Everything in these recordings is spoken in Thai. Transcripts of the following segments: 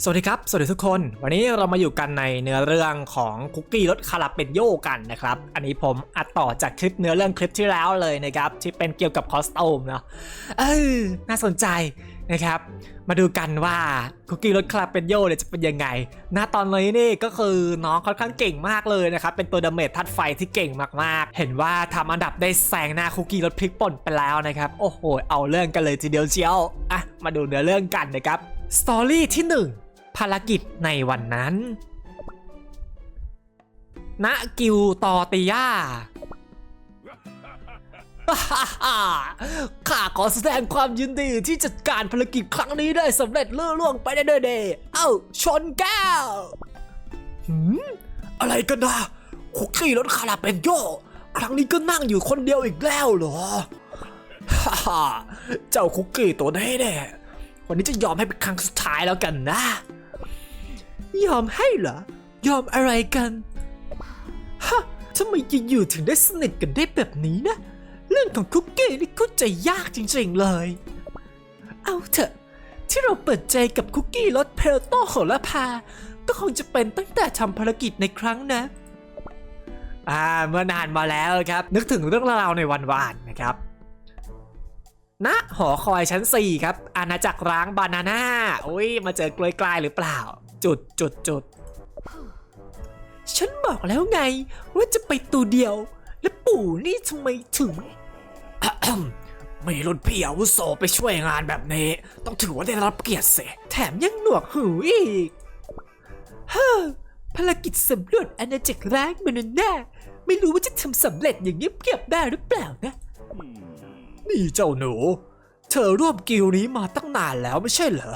สวัสดีครับ สวัสดีทุกคน วันนี้เรามาอยู่กันในเนื้อเรื่องของคุกกี้รสคาราเปนโยกันนะครับ อันนี้ผมอัดต่อจากคลิปเนื้อเรื่องคลิปที่แล้วเลยนะครับ ที่เป็นเกี่ยวกับคอสตูมเนาะเออน่าสนใจนะครับ มาดูกันว่าคุกกี้รสคาราเปนโยเนี่ยจะเป็นยังไงณตอนนี้นี่ก็คือน้องค่อนข้างเก่งมากเลยนะครับ เป็นตัวดาเมจทัดไฟที่เก่งมากๆ เห็นว่าทำอันดับได้แซงหน้าคุกกี้รสพริกป่นไปแล้วนะครับ โอ้โห เอาเรื่องกันเลยทีเดียวเชียว อะ มาดูเนื้อเรื่องกันนะครับ สตอรี่ที่หนึ่ง ภารกิจในวันนั้น ณ กิวตอติยาข้าขอแสดงความยินดีที่จัดการภารกิจครั้งนี้ได้สำเร็จเลุล่วงไปได้ด้วยดีเอ้า ชนแก้วหืมอะไรกันนะคุกกี้รถคาราเป็นโยครั้งนี้ก็นั่งอยู่คนเดียวอีกแล้วเหรอฮ่าฮ่าเจ้าคุกกี้ตัวนี้เนี่ยวันนี้จะยอมให้เป็นครั้งสุดท้ายแล้วกันนะ ยอมให้เหรอ ยอมอะไรกัน ฮะทำไมอยู่ๆถึงได้สนิทกันได้แบบนี้นะ เรื่องของคุกกี้นี่เข้าใจยากจริงๆเลย เอาเถอะ ที่เราเปิดใจกับคุกกี้รสเพลโต้โหระพา ก็คงจะเป็นตั้งแต่ทำภารกิจในครั้งนะอ่าเมื่อนานมาแล้วครับ นึกถึงเรื่องราวในวันวานนะครับณหอคอยชั้น 4 ครับ อาณาจักรร้างบานาน่า อุ้ย มาเจอกลวยกลายหรือเปล่า จุดจุดจุดฉันบอกแล้วไง ว่าจะไปตัวเดียว แล้วปู่นี่ทำไมถึงไม่รุ่นพี่อาวุโสไปช่วยงานแบบนี้ ต้องถือว่าได้รับเกียรติเสียแถมยังหนวกหูอีกเฮ้อภารกิจสำรวจอาณาจักรร้างบานาน่าไม่รู้ว่าจะทำสำเร็จอย่างเงียบๆได้หรือเปล่านะ นี่เจ้าหนู เธอร่วมกิลนี้มาตั้งนานแล้วไม่ใช่เหรอ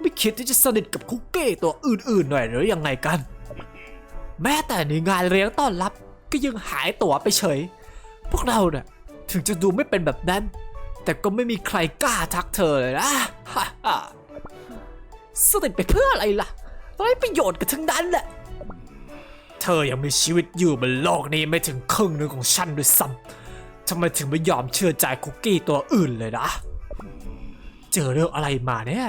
ไม่คิดที่จะสนิทกับคุกเก้ตัวอื่นๆหน่อยหรือยังไงกัน แม้แต่ในงานเลี้ยงต้อนรับก็ยังหายตัวไปเฉย พวกเราเนี่ยถึงจะดูไม่เป็นแบบนั้น แต่ก็ไม่มีใครกล้าทักเธอเลยนะสนิทไปเพื่ออะไรล่ะไร้ประโยชน์กันทั้งนั้นแหละเธอยังมีชีวิตอยู่บนโลกนี้ไม่ถึงครึ่งหนึ่งของฉันด้วยซ้ำทำไมถึงไม่ยอมเชื่อใจคุกกี้ตัวอื่นเลยนะ เจอเรื่องอะไรมาเนี่ย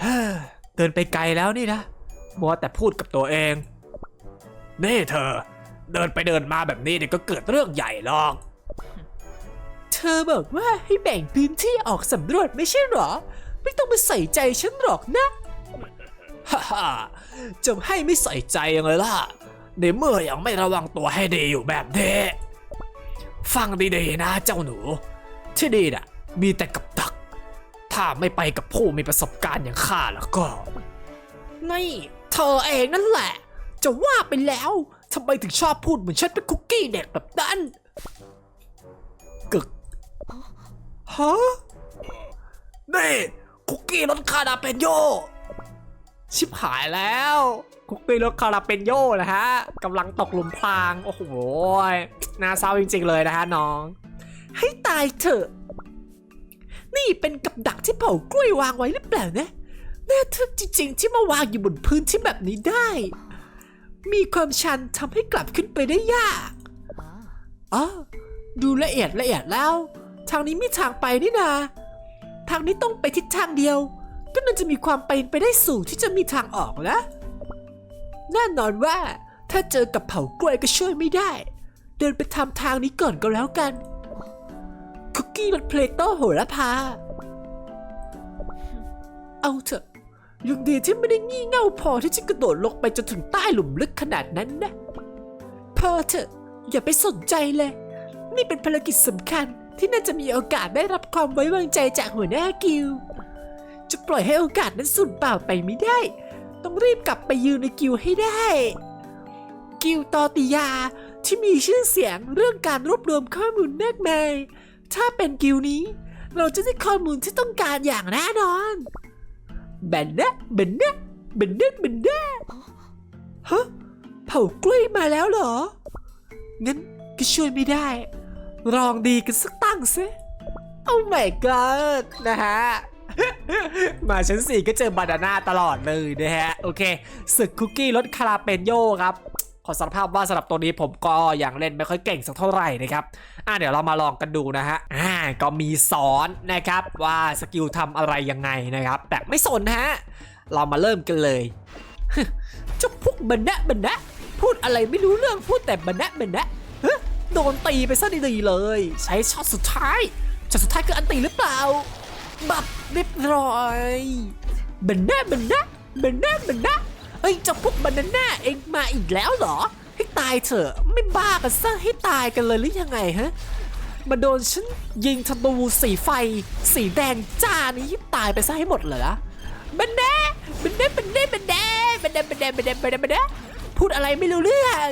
เฮ้อเดินไปไกลแล้วนี่นะมัวแต่พูดกับตัวเอง นี่เธอ เดินไปเดินมาแบบนี้เดี๋ยวก็เกิดเรื่องใหญ่หรอก เธอบอกว่าให้แบ่งพื้นที่ออกสำรวจไม่ใช่หรอ ไม่ต้องมาใส่ใจฉันหรอกนะ ฮ่าฮ่าจะให้ไม่ใส่ใจยังไงล่ะ ในเมื่อยังไม่ระวังตัวให้ดีอยู่แบบนี้ ฟังดีๆนะเจ้าหนู ที่นี่น่ะ มีแต่กับ ถ้าไม่ไปกับผู้มีประสบการณ์อย่างข้าแล้วก็ นี่เธอเองนั่นแหละ จะว่าไปแล้วทำไมถึงชอบพูดเหมือนฉันเป็นคุกกี้เด็กแบบนั้นกึกฮะนี่คุกกี้รสคาราเปนโยชิบหายแล้ว คุกกี้รสคาราเปนโยนะฮะกำลังตกหลุมพราง โอ้โหน่าเศร้าจริงๆเลยนะฮะน้อง ให้ตายเถอะ นี่เป็นกับดักที่เผากล้วยวางไว้หรือเปล่านะ น่าทึ่งจริง ๆ ที่มาวางอยู่บนพื้นที่แบบนี้ได้ มีความชันทำให้กลับขึ้นไปได้ยากอ๋อดูละเอียดละเอียดแล้ว ทางนี้มีทางไปนี่นา ทางนี้ต้องไปทิศทางเดียว ก็น่าจะมีความเป็นไปได้สูงที่จะมีทางออกนะแน่นอนว่าถ้าเจอกับเผากล้วยก็ช่วยไม่ได้ เดินไปทำทางนี้ก่อนก็แล้วกัน กกี้รสเพลโตโหระพา เอาเถอะยังดีที่ไม่ได้งี่เง่าพอที่จะกระโดดลงไปจนถึงใต้หลุมลึกขนาดนั้นนะพอเถอะอย่าไปสนใจเลย นี่เป็นภารกิจสำคัญที่น่าจะมีโอกาสได้รับความไว้วางใจจากหัวหน้ากิลจะปล่อยให้โอกาสนั้นสูญเปล่าไปไม่ได้ ต้องรีบกลับไปยืนในกิลให้ได้ กิลตอติยาที่มีชื่อเสียงเรื่องการรวบรวมข้อมูลมากมาย ถ้าเป็นกิลนี้ เราจะได้ข้อมูลที่ต้องการอย่างแน่นอนเบนเนะเบนเนะเบนเนะเบนเนะฮะเผากล้วยมาแล้วเหรอ งั้นก็ช่วยไม่ได้ ลองดีกันสักตั้งซิโอ้ my god นะฮะ มาชั้นสี่ก็เจอบานาน่าตลอดเลยนะฮะ โอเคศึกคุกกี้รสคาราเปนโยครับ ขอสารภาพว่าสำหรับตัวนี้ผมก็ยังเล่นไม่ค่อยเก่งสักเท่าไหร่นะครับอะเดี๋ยวเรามาลองกันดูนะฮะอ่าก็มีสอนนะครับว่าสกิลทำอะไรยังไงนะครับ แต่ไม่สนฮะเรามาเริ่มกันเลยเจ้าพวกบันนะบันนะพูดอะไรไม่รู้เรื่องพูดแต่บันนะบันนะฮะโดนตีไปซะดีๆเลย ใช้ช็อตสุดท้ายช็อตสุดท้ายคืออันตีหรือเปล่า บับเรียบร้อยบันนะบันนะบันนะบันนะ เอ้ยจ้าพวกบันาน่าเองมาอีกแล้วเหรอ ให้ตายเถอะไม่บ้ากันซะให้ตายกันเลยหรือยังไงฮะมาโดนฉันยิงธนูสีไฟ สีแดงจ้านี้ให้ตายไปซะให้หมดเลยนะบันแน่บันแน่บันแน่บันแน่บันแน่บันแน่บันแน่บันแน่บันแน่พูดอะไรไม่รู้เรื่อง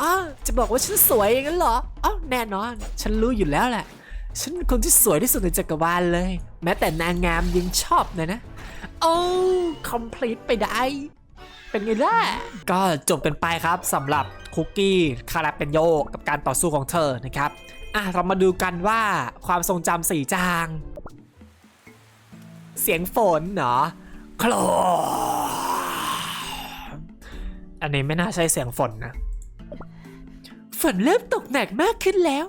อ๋อจะบอกว่าฉันสวยอย่างนั้นเหรออ๋อแน่นอน ฉันรู้อยู่แล้วแหละ ฉันเป็นคนที่สวยที่สุดในจักรวาลเลย แม้แต่นางงามยังชอบเลยนะ โอ้คอมพลีทไปได้ เป็นไงล่ะ ก็จบกันไปครับสำหรับคุกกี้คาราเปนโยกับการต่อสู้ของเธอนะครับอะเรามาดูกันว่าความทรงจำสีจาง เสียงฝนเนาะโคลอันนี้ไม่น่าใช่เสียงฝนนะ ฝนเริ่มตกหนักมากขึ้นแล้ว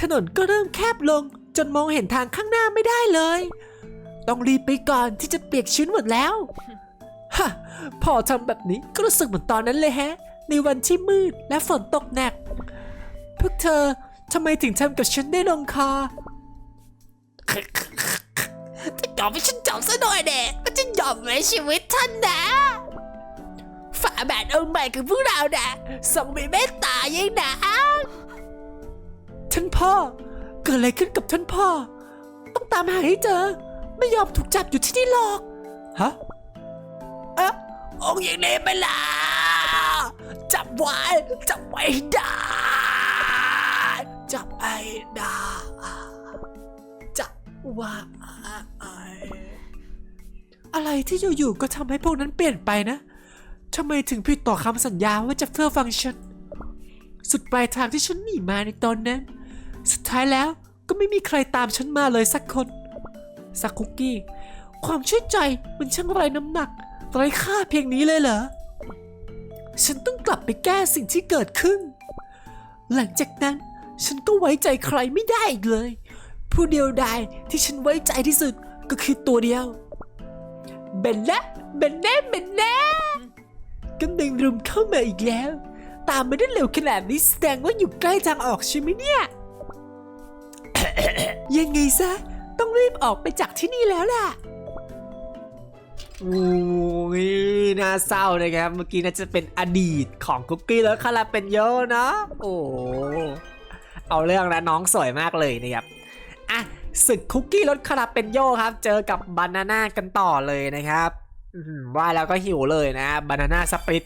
ถนนก็เริ่มแคบลง จนมองเห็นทางข้างหน้าไม่ได้เลย ต้องรีบไปก่อนที่จะเปียกชื้นหมดแล้ว ฮะพอทำแบบนี้ก็รู้สึกเหมือนตอนนั้นเลยแฮะ ในวันที่มืดและฝนตกหนัก พวกเธอทำไมถึงทำกับฉันได้ลงคอจะยอมให้ฉันจบซะหน่อยเด็กก็จะยอมไว้ชีวิตท่านนะฝาแบทองค์ใหม่ของพวกเรานะทรงมีเมตตายิ่งนะท่านพ่อ เกิดอะไรขึ้นกับท่านพ่อ ต้องตามหาให้เจอ ไม่ยอมถูกจับอยู่ที่นี่หรอก ฮะเองค์หญิงนี้ไปล้วจับไว้ จับไว้ได้ จับไว้ได้จับไว้อะไรที่อยู่ๆก็ทำให้พวกนั้นเปลี่ยนไปนะทำไมถึงผิดต่อคำสัญญาว่าจะเพื่อฟังฉัน สุดปลายทางที่ฉันหนีมาในตอนนั้น สุดท้ายแล้วก็ไม่มีใครตามฉันมาเลยสักคนสักคุกกี้ ความชื่อใจมันช่างไรน้ำหนัก ไร้ค่าเพียงนี้เลยเหรอ ฉันต้องกลับไปแก้สิ่งที่เกิดขึ้น หลังจากนั้นฉันก็ไว้ใจใครไม่ได้อีกเลย ผู้เดียวดายที่ฉันไว้ใจที่สุดก็คือตัวเดียวเบนละเบนแน่เบนแน่กำลังรุมเข้ามาอีกแล้ว ตามมาได้เร็วขนาดนี้แสดงว่าอยู่ใกล้ทางออกใช่ไหมเนี่ย ยังไงซะ ต้องรีบออกไปจากที่นี่แล้วล่ะ อ้ยน่าเศร้านะครับ เมื่อกี้น่าจะเป็นอดีตของคุกกี้แล้วคาราเป็นโยเนาะโอ้เอาเรื่องนะน้องสวยมากเลยนะครับอะศึกคุกกี้รสคาราเป็นโยครับ เจอกับบานาน่ากันต่อเลยนะครับว่าแล้วก็หิวเลยนะบานาน่าสปริต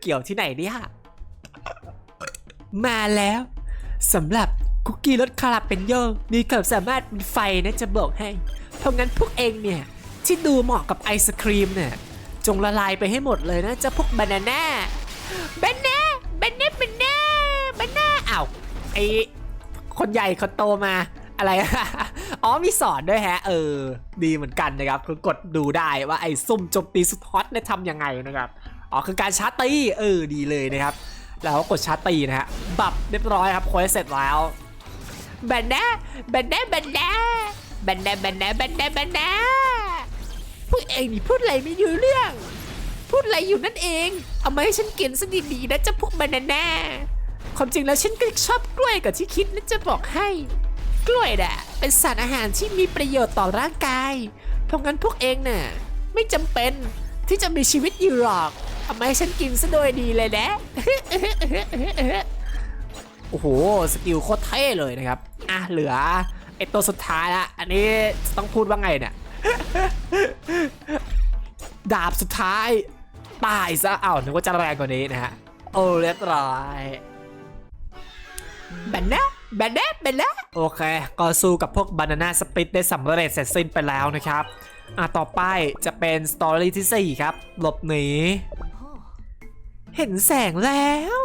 เกี่ยวที่ไหนเนี่ยมาแล้วสำหรับคุกกี้รสคาราเป็นโยมีความสามารถมีไฟนะจะบอกให้เพราะงั้นพวกเองเนี่ย ที่ดูเหมาะกับไอศครีมเนี่ย จงละลายไปให้หมดเลยนะจะพวกบานาน่าบานาบานาบานาบานาอ้าวไอคนใหญ่คนโตมาอะไรอ๋อมีสอนด้วยแฮะ เออ ดีเหมือนกันนะครับคือกดดูได้ว่าไอ้ซุ่มโจมตีสุดฮอตเนี่ยทำยังไงนะครับอ๋อคือการชาร์ตีเออดีเลยนะครับ แล้วก็กดชาร์ตีนะฮะบับเรียบร้อยครับโค้ดเสร็จแล้วบานาบานาบานาบานาบานาบานาบานา พวกเองนี่พูดอะไรไม่รู้เรื่อง พูดอะไรอยู่นั่นเอง เอามาให้ฉันกินซะดีๆนะเจะพวกบานาน่าความจริงแล้วฉันก็ชอบกล้วยกับที่คิดนะจะบอกให้ กล้วยน่ะเป็นสารอาหารที่มีประโยชน์ต่อร่างกาย เพราะงั้นพวกเองน่ะไม่จำเป็นที่จะมีชีวิตอยู่หรอกเอามาให้ฉันกินซะโดยดีเลยนะโอ้โห สกิลโคตรเท่เลยนะครับ อะ เหลือไอตัวสุดท้ายละ อันนี้ต้องพูดว่าไงเนี่ย ดาบสุดท้าย ตายซะอ้าวนึกว่าจะแรงกว่านี้นะฮะ โอ้เรียบร้อยแบนนะแบนนะแบนนะโอเค ก็สู้กับพวกบานาน่าสปิตได้สำเร็จเสร็จสิ้นไปแล้วนะครับ อะ ต่อไปจะเป็นสตอรี่ที่ 4 ครับ หลบหนี เห็นแสงแล้ว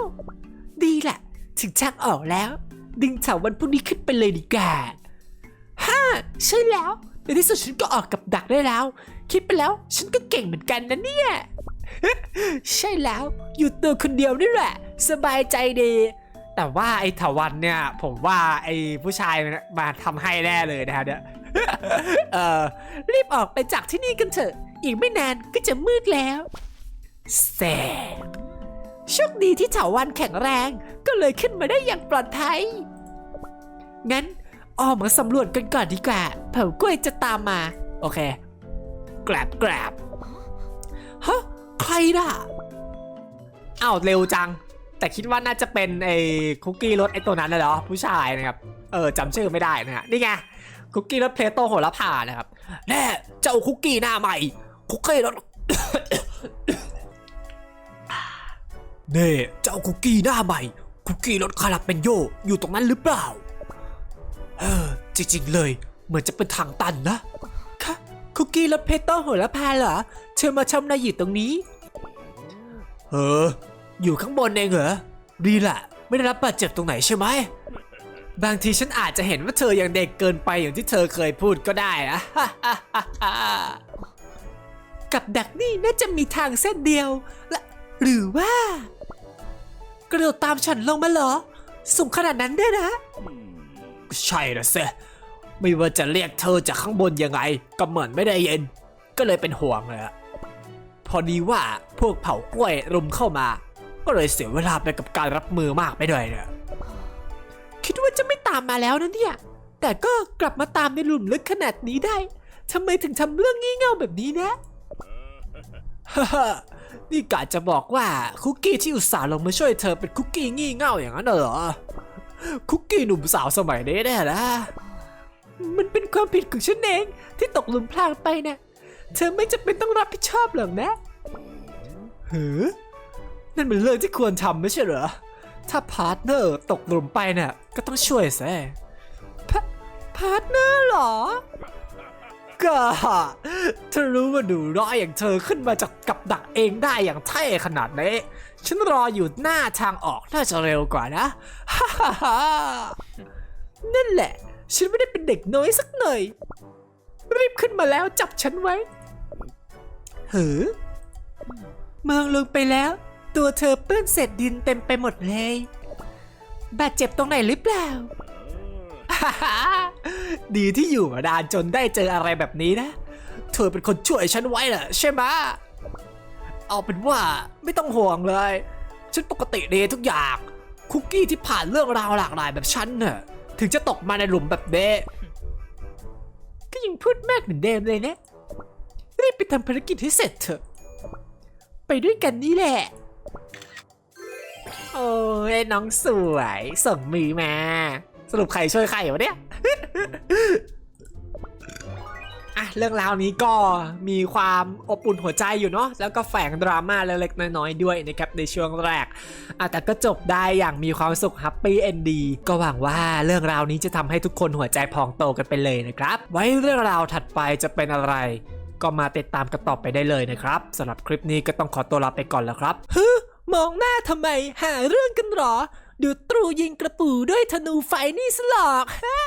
ดีแหละ ถึงทางออกแล้ว ดึงเถาวันพวกนี้ขึ้นไปเลยดีกว่าฮ่าใช่แล้ว ในที่สุดฉันก็ออกกับดักได้แล้ว คิดไปแล้วฉันก็เก่งเหมือนกันนะเนี่ย ใช่แล้วอยู่ตัวคนเดียวนี่แหละ สบายใจดี แต่ว่าไอ้ถาวันเนี่ย ผมว่าไอ้ผู้ชายมาทำให้แน่เลยนะฮะเนี่ยเออรีบออกไปจากที่นี่กันเถอะ อีกไม่นานก็จะมืดแล้วแสบโชคดีที่เถาวันแข็งแรงก็เลยขึ้นมาได้อย่างปลอดภัย งั้น ออกมาสำรวจกันก่อนดีกว่า เผ่ากล้วยจะตามมา โอเคกราบกราบฮะใครน่ะอ้าวเร็วจัง แต่คิดว่าน่าจะเป็นไอ้คุกกี้รสไอ้ตัวนั้นนะเหรอผู้ชายนะครับ เออจำชื่อไม่ได้นะฮะนี่ไงคุกกี้รสเพลโตโหระพานะครับแน่เจ้าคุกกี้หน้าใหม่ คุกกี้รสเน่เจ้าคุกกี้หน้าใหม่คุกกี้รสคาราเปนโยอยู่ตรงนั้นหรือเปล่า เออ จริงๆเลย เหมือนจะเป็นทางตันนะคะคุกกี้รสเพโต้โหระพาเหรอ เชิญมาชมนายอยู่ตรงนี้ เออ อยู่ข้างบนเองเหรอ ดีแหละไม่ได้รับบาดเจ็บตรงไหนใช่ไหม บางทีฉันอาจจะเห็นว่าเธอยังเด็กเกินไปอย่างที่เธอเคยพูดก็ได้นะ กับดักนี่น่าจะมีทางเส้นเดียวและหรือว่า กระโดดตามฉันลงมาเหรอ สูงขนาดนั้นด้วยนะ ใช่นะเซไม่ว่าจะเรียกเธอจากข้างบนยังไง ก็เหมือนไม่ได้เยินก็เลยเป็นห่วงเลยอะพอดีว่าพวกเผากล้วยรุมเข้ามา ก็เลยเสียเวลาไปกับการรับมือมากไปหน่อยเนี่ยคิดว่าจะไม่ตามมาแล้วนะเนี่ย แต่ก็กลับมาตามในหลุมลึกขนาดนี้ได้ทำไมถึงทำเรื่องงี่เง่าแบบนี้นะฮ่าฮ่านี่กะจะบอกว่าคุกกี้ที่อุตส่าห์ลงมาช่วยเธอเป็นคุกกี้งี่เง่าอย่างนั้นเหรอ คุกกี้หนุ่มสาวสมัยนี้แน่นะ มันเป็นความผิดของฉันเองที่ตกหลุมพรางไปนะ เธอไม่จำเป็นต้องรับผิดชอบหรอกนะเฮ้อนั่นเป็นเรื่องที่ควรทำไม่ใช่เหรอ ถ้าพาร์ทเนอร์ตกหลุมไปเนี่ยก็ต้องช่วยแซ่พาร์ทเนอร์เหรอ ก็ถ้ารู้ว่าหนูร้อยอย่างเธอขึ้นมาจากกับดักเองได้อย่างเท่ขนาดนี้ ฉันรออยู่หน้าทางออกน่าจะเร็วกว่านะฮ่าฮ่าฮ่านั่นแหละ ฉันไม่ได้เป็นเด็กน้อยสักหน่อย รีบขึ้นมาแล้วจับฉันไว้เหือมองลงไปแล้ว ตัวเธอเปื้อนเศษดินเต็มไปหมดเลย บาดเจ็บตรงไหนหรือเปล่า ดีที่อยู่มานานจนได้เจออะไรแบบนี้นะ เธอเป็นคนช่วยฉันไว้น่ะใช่ไหม เอาเป็นว่าไม่ต้องห่วงเลย ฉันปกติดีทุกอย่าง คุกกี้ที่ผ่านเรื่องราวหลากหลายแบบฉันน่ะถึงจะตกมาในหลุมแบบเด้ก็ยังพูดมากเหมือนเดิมเลยนะ รีบไปทำภารกิจให้เสร็จเถอะ ไปด้วยกันนี่แหละ โอ้ยน้องสวย ส่งมือมา สรุปใครช่วยใครวะเนี่ย อะเรื่องราวนี้ก็มีความอบอุ่นหัวใจอยู่เนาะแล้วก็แฝงดราม่าเล็กๆน้อยๆด้วยนะครับในช่วงแรกอะแต่ก็จบได้อย่างมีความสุขแฮปปี้เอนดีก็หวังว่าเรื่องราวนี้จะทำให้ทุกคนหัวใจพองโตกันไปเลยนะครับ ไว้เรื่องราวถัดไปจะเป็นอะไร ก็มาติดตามกันต่อไปได้เลยนะครับสำหรับคลิปนี้ก็ต้องขอตัวลาไปก่อนแล้วครับฮึมองหน้าทำไมหาเรื่องกันหรอ ดูตรูยิงกระปูด้วยธนูไฟนี่สลอกฮะ